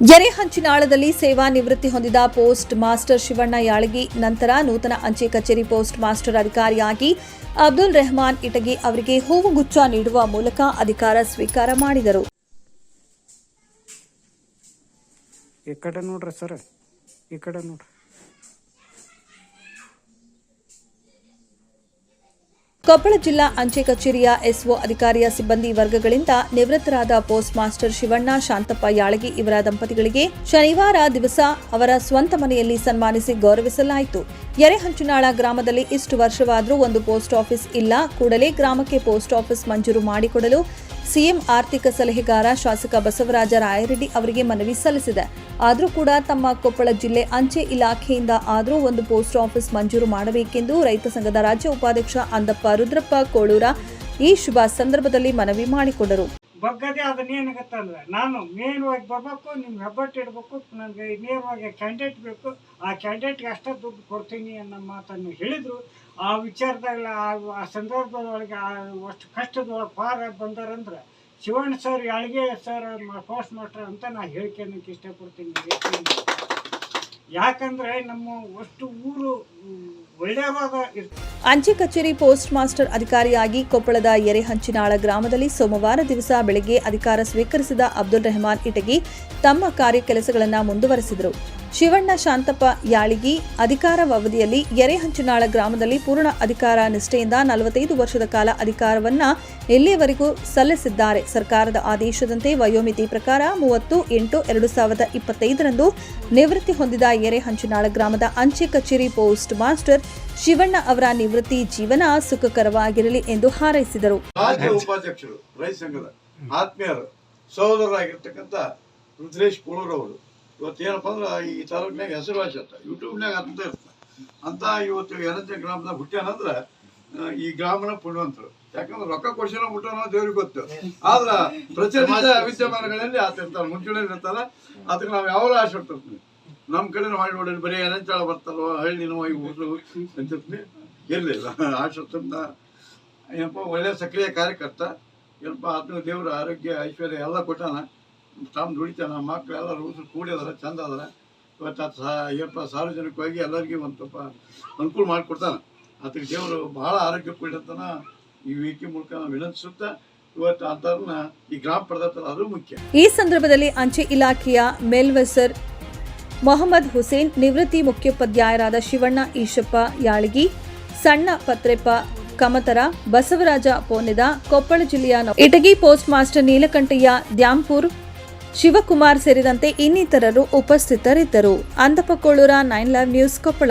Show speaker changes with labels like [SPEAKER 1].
[SPEAKER 1] ಎರೆಹಂಚಿನಾಳದಲ್ಲಿ ಸೇವಾ ನಿವೃತ್ತಿ ಹೊಂದಿದ ಪೋಸ್ಟ್ ಮಾಸ್ಟರ್ ಶಿವಣ್ಣ ಯಾಳಗಿ, ನಂತರ ನೂತನ ಅಂಚೆ ಕಚೇರಿ ಪೋಸ್ಟ್ ಮಾಸ್ಟರ್ ಅಧಿಕಾರಿಯಾಗಿ ಅಬ್ದುಲ್ ರೆಹಮಾನ್ ಇಟಗಿ ಅವರಿಗೆ ಹೂವುಗುಚ್ಛ ನೀಡುವ ಮೂಲಕ ಅಧಿಕಾರ ಸ್ವೀಕಾರ ಮಾಡಿದರು.
[SPEAKER 2] ಈ ಕಡೆ ನೋಡ್ರಿ ಸರ್, ಈ ಕಡೆ ನೋಡ್ರಿ.
[SPEAKER 1] ಕೊಪ್ಪಳ ಜಿಲ್ಲಾ ಅಂಚೆ ಕಚೇರಿಯ ಎಸ್ಒ ಅಧಿಕಾರಿಯ ಸಿಬ್ಬಂದಿ ವರ್ಗಗಳಿಂದ ನಿವೃತ್ತರಾದ ಪೋಸ್ಟ್ ಮಾಸ್ಟರ್ ಶಿವಣ್ಣ, ಶಾಂತಪ್ಪ ಯಾಳಗಿ ಇವರ ದಂಪತಿಗಳಿಗೆ ಶನಿವಾರ ದಿವಸ ಅವರ ಸ್ವಂತ ಮನೆಯಲ್ಲಿ ಸನ್ಮಾನಿಸಿ ಗೌರವಿಸಲಾಯಿತು. ಎರೆಹಂಚುನಾಳ ಗ್ರಾಮದಲ್ಲಿ ಇಷ್ಟು ವರ್ಷವಾದರೂ ಒಂದು ಪೋಸ್ಟ್ ಆಫೀಸ್ ಇಲ್ಲ. ಕೂಡಲೇ ಗ್ರಾಮಕ್ಕೆ ಪೋಸ್ಟ್ ಆಫೀಸ್ ಮಂಜೂರು ಮಾಡಿಕೊಡಲು ಸಿಎಂ ಆರ್ಥಿಕ ಸಲಹೆಗಾರ ಶಾಸಕ ಬಸವರಾಜ ರಾಯರೆಡ್ಡಿ ಅವರಿಗೆ ಮನವಿ ಸಲ್ಲಿಸಿದೆ. ಆದರೂ ಕೂಡ ತಮ್ಮ ಕೊಪ್ಪಳ ಜಿಲ್ಲೆ ಅಂಚೆ ಇಲಾಖೆಯಿಂದ ಆದರೂ ಒಂದು ಪೋಸ್ಟ್ ಆಫೀಸ್ ಮಂಜೂರು ಮಾಡಬೇಕೆಂದು ರೈತ ಸಂಘದ ರಾಜ್ಯ ಉಪಾಧ್ಯಕ್ಷ ಅಂದಪ್ಪ ರುದ್ರಪ್ಪ ಕೋಳೂರ ಈ ಶುಭ ಸಂದರ್ಭದಲ್ಲಿ ಮನವಿ ಮಾಡಿಕೊಂಡರು.
[SPEAKER 2] ಬಗ್ಗದೆ ಅದನ್ನೇನು ಗೊತ್ತಂದ್ರೆ ನಾನು ಮೇನ್ವಾಗಿ ಬರ್ಬೇಕು ನಿಮ್ಮ ಹೆಬ್ಬಟ್ಟು ಇಡಬೇಕು ನನಗೆ ನೇರವಾಗಿ ಕ್ಯಾಂಡಿಡೇಟ್ ಬೇಕು, ಆ ಕ್ಯಾಂಡಿಡೇಟ್ಗೆ ಅಷ್ಟೇ ದುಡ್ಡು ಕೊಡ್ತೀನಿ ಅನ್ನೋ ಮಾತನ್ನು ಹೇಳಿದರು. ಆ ವಿಚಾರದಾಗ ಆ- ಸಂದರ್ಭದೊಳಗೆ ಆ ಅಷ್ಟು ಕಷ್ಟದೊಳಗೆ ಪಾರ ಬಂದಾರಂದ್ರೆ, Shivanna sir Yalagi sir post master ಅಂತ ನಾನು ಅನ್ನೋಕೆ ಇಷ್ಟಪಡ್ತೀನಿ. ಯಾಕೆಂದ್ರೆ- ನಮ್ಮ ಅಷ್ಟು ಊರು
[SPEAKER 1] ಅಂಚೆ ಕಚೇರಿ ಪೋಸ್ಟ್ ಮಾಸ್ಟರ್ ಅಧಿಕಾರಿಯಾಗಿ ಕೊಪ್ಪಳದ ಎರೆಹಂಚಿನಾಳ ಗ್ರಾಮದಲ್ಲಿ ಸೋಮವಾರ ದಿವಸ ಬೆಳಗ್ಗೆ ಅಧಿಕಾರ ಸ್ವೀಕರಿಸಿದ ಅಬ್ದುಲ್ ರೆಹಮಾನ್ ಇಟಗಿ ತಮ್ಮ ಕಾರ್ಯ ಕೆಲಸಗಳನ್ನು ಮುಂದುವರೆಸಿದರು. ಶಿವಣ್ಣ ಶಾಂತಪ್ಪ ಯಾಳಿಗಿ ಅಧಿಕಾರ ಅವಧಿಯಲ್ಲಿ ಎರೆಹಂಚಿನಾಳ ಗ್ರಾಮದಲ್ಲಿ ಪೂರ್ಣ ಅಧಿಕಾರ ನಿಷ್ಠೆಯಿಂದ ನಲವತ್ತೈದು ವರ್ಷದ ಕಾಲ ಅಧಿಕಾರವನ್ನ ಇಲ್ಲಿಯವರೆಗೂ ಸಲ್ಲಿಸಿದ್ದಾರೆ? ಸರ್ಕಾರದ ಆದೇಶದಂತೆ ವಯೋಮಿತಿ ಪ್ರಕಾರ ಮೂವತ್ತು ಎಂಟು ಎರಡು ಸಾವಿರದ ಇಪ್ಪತ್ತೈದರಂದು ನಿವೃತ್ತಿ ಹೊಂದಿದ ಎರೆಹಂಚಿನಾಳ ಗ್ರಾಮದ ಅಂಚೆ ಕಚೇರಿ ಪೋಸ್ಟ್ ಮಾಸ್ಟರ್ ಶಿವಣ್ಣ ಅವರ ನಿವೃತ್ತಿ ಜೀವನ ಸುಖಕರವಾಗಿರಲಿ ಎಂದು ಹಾರೈಸಿದರು.
[SPEAKER 3] ಉಪಾಧ್ಯಕ್ಷರು, ರೈತ ಸಂಘದ ಆತ್ಮೀಯರು, ಸಹೋದರರಾಗಿರ್ತಕ್ಕಂಥ ರುದ್ರೇಶ್ ಕೋಳೂರ್ ಅವರು, ಇವತ್ತು ಏನಪ್ಪ ಅಂದ್ರೆ ಈ ತಾಲೂಕಿನಾಗ ಹೆಸರುವಾಸಿ ಅಂತ ಯೂಟ್ಯೂಬ್ನಾಗ ಅಂತ ಇರ್ತದೆ ಅಂತ ಇವತ್ತು ಎರಡನೇ ಗ್ರಾಮದ ಹುಟ್ಟ್ಯಾನಂದ್ರೆ ಈ ಗ್ರಾಮನ ಪುಣ್ಯವಂತರು. ಯಾಕಂದ್ರೆ ರೊಕ್ಕ ಕೋಶನ ಹುಟ್ಟೋನೋ ದೇವ್ರಿಗೆ ಗೊತ್ತು. ಆದ್ರ ಪ್ರಚಲಿತ ವಿದ್ಯಮಾನಗಳಲ್ಲಿ ಆತ ಇರ್ತಾರ ಮುಂಚೂಣಿ ಇರ್ತಾರ ಅದಕ್ಕೆ ನಾವು ಯಾವಾಗ ಆಶೆ ನಮ್ಮ ಕಡೆ ಮಾಡಿ ನೋಡಿ ಬರೀ ಏನಂತಾಳ ಬರ್ತಾರೋ ಹಳ್ಳಿ ನೋವು ಹೋದ್ರು ಅಂತಂದ್ರೆ ಇರಲಿಲ್ಲ ಆಸೆ ಏನಪ್ಪ, ಒಳ್ಳೆ ಸಕ್ರಿಯ ಕಾರ್ಯಕರ್ತ. ಏನಪ್ಪ ಆತ್ಮ ದೇವ್ರ ಆರೋಗ್ಯ, ಐಶ್ವರ್ಯ ಎಲ್ಲ ಕೊಟ್ಟಾನ. ತಾನು ದುಡಿತಾನ, ಮಕ್ಳು ಎಲ್ಲ ರೂಸ್ ಕೂಡಿದಾರ, ಚಂದ ಅದಾರ ಇವತ್ತು ಆತ ಸಾ, ಏನಪ್ಪ, ಸಾರ್ವಜನಿಕವಾಗಿ ಎಲ್ಲರಿಗೂ ಒಂದು ಸ್ವಲ್ಪ ಅನುಕೂಲ ಮಾಡಿಕೊಡ್ತಾನೆ. ಅದಕ್ಕೆ ದೇವರು ಬಹಳ ಆರೋಗ್ಯ ಕೊಡಿರ್ತಾನ ಈ ವೀಕಿ ಮೂಲಕ ನಾವು ವಿನಂತಿಸುತ್ತಾ, ಇವತ್ತು ಅಂಥವ್ರನ್ನ ಈ ಗ್ರಾಮ ಪಡೆದ ಅದು ಮುಖ್ಯ.
[SPEAKER 1] ಈ ಸಂದರ್ಭದಲ್ಲಿ ಅಂಚೆ ಇಲಾಖೆಯ ಮೇಲ್ವೆಸರ್ ಮೊಹಮ್ಮದ್ ಹುಸೇನ್ ನಿವೃತ್ತಿ ಮುಖ್ಯೋಪಾಧ್ಯಾಯರಾದ ಶಿವಣ್ಣ ಈಶಪ್ಪ ಯಾಳಗಿ, ಸಣ್ಣ ಪತ್ರೆಪ್ಪ ಕಮತರ, ಬಸವರಾಜ ಪೋನೆದ, ಕೊಪ್ಪಳ ಜಿಲ್ಲೆಯ ಇಟಗಿ ಪೋಸ್ಟ್ ಮಾಸ್ಟರ್ ನೀಲಕಂಠಯ್ಯ ದ್ಯಾಂಪುರ್ ಶಿವಕುಮಾರ್ ಸೇರಿದಂತೆ ಇನ್ನಿತರರು ಉಪಸ್ಥಿತರಿದ್ದರು. ಅಂದಪಕೋಳೂರ ನೈನ್ ಲೈವ್ ನ್ಯೂಸ್ ಕೊಪ್ಪಳ.